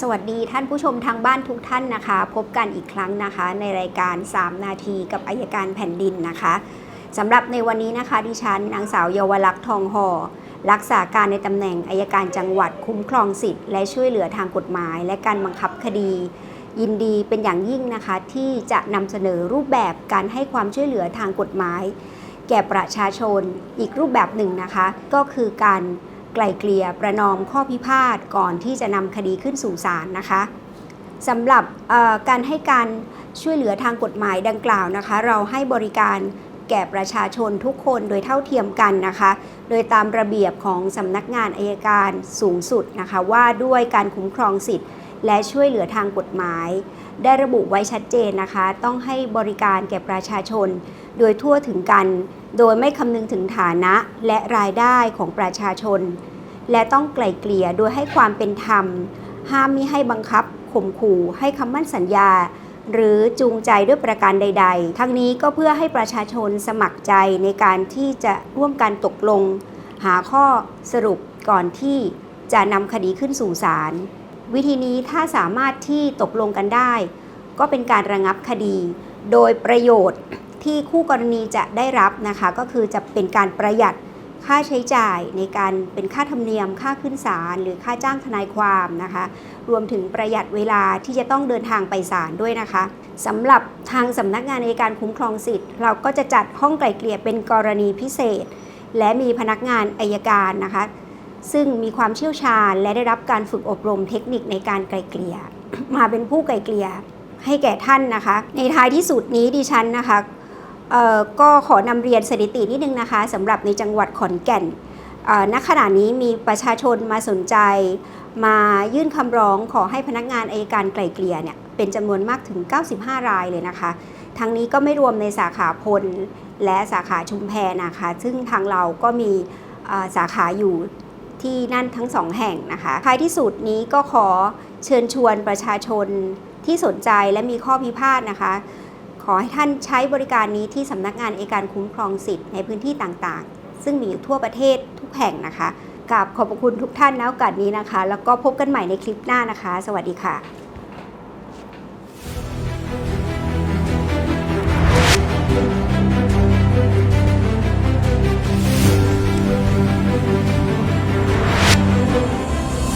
สวัสดีท่านผู้ชมทางบ้านทุกท่านนะคะ พบกันอีกครั้งนะคะ ในรายการ 3 นาทีกับอายการแผ่นดินนะคะสำหรับในวันนี้นะคะ ดิฉันนางสาวเยาวลักษณ์ทองห่อรักษาการในตำแหน่งอายการจังหวัดคุ้มครองสิทธิ์และช่วยเหลือทางกฎหมาย และการบังคับคดี ยินดีเป็นอย่างยิ่งนะคะ ที่จะนำเสนอรูปแบบการให้ความช่วยเหลือทางกฎหมาย แก่ประชาชนอีกรูปแบบหนึ่งนะคะ ก็คือการ ไกล่เกลี่ยประนอมข้อพิพาทก่อนที่จะนำคดีขึ้นสู่ศาลนะคะสำหรับการให้การช่วยเหลือทางกฎหมายดังกล่าวนะคะ เราให้บริการแก่ประชาชนทุกคนโดยเท่าเทียมกันนะคะ โดยตามระเบียบของสำนักงานอายการสูงสุดนะคะ ว่าด้วยการคุ้มครองสิทธิ์ และช่วยเหลือทางกฎหมาย ได้ระบุไว้ชัดเจนนะคะ ต้องให้บริการแก่ประชาชน โดยทั่วถึงกัน โดยไม่คำนึงถึงฐานะและรายได้ของประชาชน และต้องไกล่เกลี่ยโดยให้ความเป็นธรรม ห้ามมิให้บังคับข่มขู่ให้คำมั่นสัญญา หรือจูงใจด้วยประการใด ๆ ทั้งนี้ก็เพื่อให้ประชาชนสมัครใจในการที่จะร่วมกันตกลง หาข้อสรุปก่อนที่จะนำคดีขึ้นสู่ศาลวิธีนี้ถ้าสามารถที่ตกลงกันได้ ก็เป็นการระงับคดี โดยประโยชน์ ที่คู่กรณีจะได้รับนะคะ ก็คือจะเป็นการประหยัดค่าใช้จ่ายในการเป็นค่าธรรมเนียม ค่าขึ้นศาลหรือค่าจ้างทนายความนะคะ รวมถึงประหยัดเวลาที่จะต้องเดินทางไปศาลด้วยนะคะสำหรับทางสำนักงานในการคุ้มครองสิทธิ์ เราก็จะจัดห้องไกล่เกลี่ยเป็นกรณีพิเศษ และมีพนักงานอายการนะคะ ซึ่งมีความเชี่ยวชาญและได้รับการฝึกอบรมเทคนิคในการไกล่เกลี่ย มาเป็นผู้ไกล่เกลี่ยให้แก่ท่านนะคะ ในท้ายที่สุดนี้ดิฉันนะคะ ก็ขอนำเรียนสถิตินิดนึงนะคะสำหรับในจังหวัดขอนแก่นณขณะนี้มีประชาชนมาสนใจ มายื่นคำร้องขอให้พนักงานอายการไกลเกลี่ยเนี่ยเป็นจำนวนมากถึง 95 รายเลยนะคะ ทั้งนี้ก็ไม่รวมในสาขาพลและสาขาชุมแพนะคะ ซึ่งทางเราก็มีสาขาอยู่ที่นั่นทั้งสองแห่งนะคะท้ายที่สุดนี้ก็ขอเชิญชวนประชาชนที่สนใจและมีข้อพิพาทนะคะ ขอให้ท่านใช้บริการนี้ที่สำนักงานเอกการคุ้มครองสิทธิ์ในพื้นที่ต่างๆ ซึ่งมีอยู่ทั่วประเทศทุกแห่งนะคะกับขอบพระคุณทุกท่านณโอกาสนี้นะคะ แล้วก็พบกันใหม่ในคลิปหน้านะคะ สวัสดีค่ะ